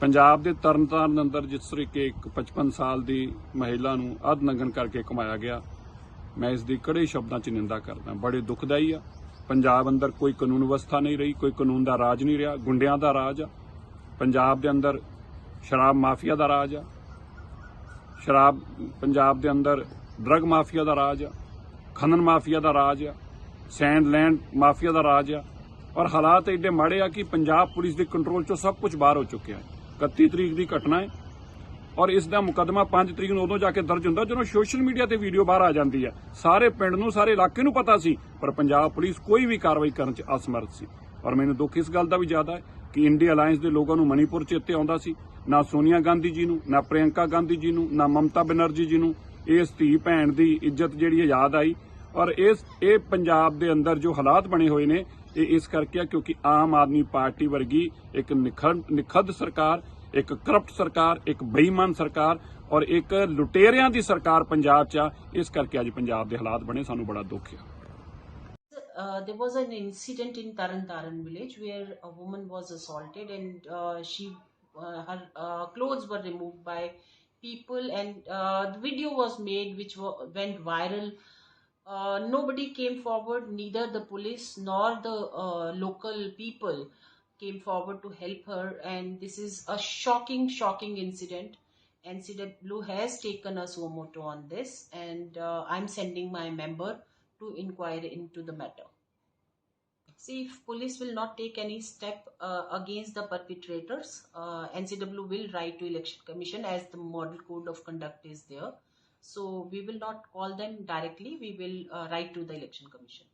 ਪੰਜਾਬ ਦੇ ਤਰਨਤਾਰਨ ਅੰਦਰ ਜਿਸ ਤਰੀਕੇ ਇੱਕ 55 ਸਾਲ ਦੀ ਮਹਿਲਾ ਨੂੰ ਅਧ ਨੰਗਨ ਕਰਕੇ ਕਮਾਇਆ ਗਿਆ, ਮੈਂ ਇਸ ਦੀ ਕੜੇ ਸ਼ਬਦਾਂ 'ਚ ਨਿੰਦਾ ਕਰਦਾ ਬੜੇ ਦੁਖਦਾਈ ਆ। ਪੰਜਾਬ ਅੰਦਰ ਕੋਈ ਕਾਨੂੰਨ ਵਿਵਸਥਾ ਨਹੀਂ ਰਹੀ, ਕੋਈ ਕਾਨੂੰਨ ਦਾ ਰਾਜ ਨਹੀਂ ਰਿਹਾ, ਗੁੰਡਿਆਂ ਦਾ ਰਾਜ ਆ। ਪੰਜਾਬ ਦੇ ਅੰਦਰ ਸ਼ਰਾਬ ਮਾਫੀਆ ਦਾ ਰਾਜ ਆ। ਸ਼ਰਾਬ, ਪੰਜਾਬ ਦੇ ਅੰਦਰ ਡਰਗ ਮਾਫੀਆ ਦਾ ਰਾਜ ਆ। ਖਨਨ ਮਾਫੀਆ ਦਾ ਰਾਜ ਆ। ਸੈਂਡ ਲੈਂਡ ਮਾਫੀਆ ਦਾ ਰਾਜ ਆ। ਔਰ ਹਾਲਾਤ ਐਡੇ ਮਾੜੇ ਆ ਕਿ ਪੰਜਾਬ ਪੁਲਿਸ ਦੇ ਕੰਟਰੋਲ ਚੋਂ ਸਭ ਕੁਝ ਬਾਹਰ ਹੋ ਚੁੱਕਿਆ ਹੈ। 31 ਤਰੀਕ ਦੀ ਘਟਨਾ ਹੈ ਔਰ ਇਸ ਦਾ ਮੁਕੱਦਮਾ 5 ਤਰੀਕ ਨੂੰ ਉਦੋਂ ਜਾ ਕੇ ਦਰਜ ਹੁੰਦਾ ਜਦੋਂ ਸੋਸ਼ਲ ਮੀਡੀਆ ਤੇ ਵੀਡੀਓ ਬਾਹਰ ਆ ਜਾਂਦੀ ਹੈ। ਸਾਰੇ ਪਿੰਡ ਨੂੰ, ਸਾਰੇ ਇਲਾਕੇ ਨੂੰ ਪਤਾ ਸੀ, ਪਰ ਪੰਜਾਬ ਪੁਲਿਸ ਕੋਈ ਵੀ ਕਾਰਵਾਈ ਕਰਨ 'ਚ ਅਸਮਰਥ ਸੀ। ਔਰ ਮੈਨੂੰ ਦੁੱਖ ਇਸ ਗੱਲ ਦਾ ਵੀ ਜ਼ਿਆਦਾ ਹੈ ਕਿ ਇੰਡੀਆ ਅਲਾਈਅੰਸ ਦੇ ਲੋਕਾਂ ਨੂੰ ਮਣੀਪੁਰ 'ਚ ਇੱਥੇ ਆਉਂਦਾ ਸੀ। ਨਾ ਸੋਨੀਆ ਗਾਂਧੀ ਜੀ ਨੂੰ, ਨਾ ਪ੍ਰਿਯੰਕਾ ਗਾਂਧੀ ਜੀ ਨੂੰ, ਨਾ ਮਮਤਾ ਬਨਰਜੀ ਜੀ ਨੂੰ, ਇਸ ਧੀ ਭੈਣ ਦੀ ਇੱਜ਼ਤ ਜਿਹੜੀ ਹੈ ਯਾਦ ਆਈ। ਔਰ ਇਸ, ਇਹ ਪੰਜਾਬ ਦੇ ਅੰਦਰ ਜੋ ਹਾਲਾਤ ਬਣੇ ਹੋਏ ਨੇ ਇਹ ਇਸ ਕਰਕੇ ਆ ਕਿਉਂਕਿ ਆਮ ਆਦਮੀ ਪਾਰਟੀ ਵਰਗੀ ਇੱਕ ਨਿਖੜ- ਨਿਖੱਦ ਸਰਕਾਰ ਇੱਕ ਕਰਪਟ ਸਰਕਾਰ ਇੱਕ ਬੇਈਮਾਨ ਸਰਕਾਰ ਔਰ ਇੱਕ ਲੁਟੇਰਿਆਂ ਦੀ ਸਰਕਾਰ ਪੰਜਾਬ 'ਚ ਆ ਇਸ ਕਰਕੇ ਅੱਜ ਪੰਜਾਬ ਦੇ ਹਾਲਾਤ ਬਣੇ ਸਾਨੂੰ ਬੜਾ ਦੁੱਖ ਆ uh, there was an incident in Taran village where a woman was assaulted and uh, she uh, her uh, clothes were removed by people and uh, the video was made which wa- went viral uh, nobody came forward neither the police nor the uh, local people came forward to help her and this is a shocking shocking incident ncw has taken a suo moto on this and uh, i'm sending my member to inquire into the matter. See, if police will not take any step uh, against the perpetrators, uh, NCW will write to Election Commission as the model code of conduct is there. So we will not call them directly. We will uh, write to the Election Commission.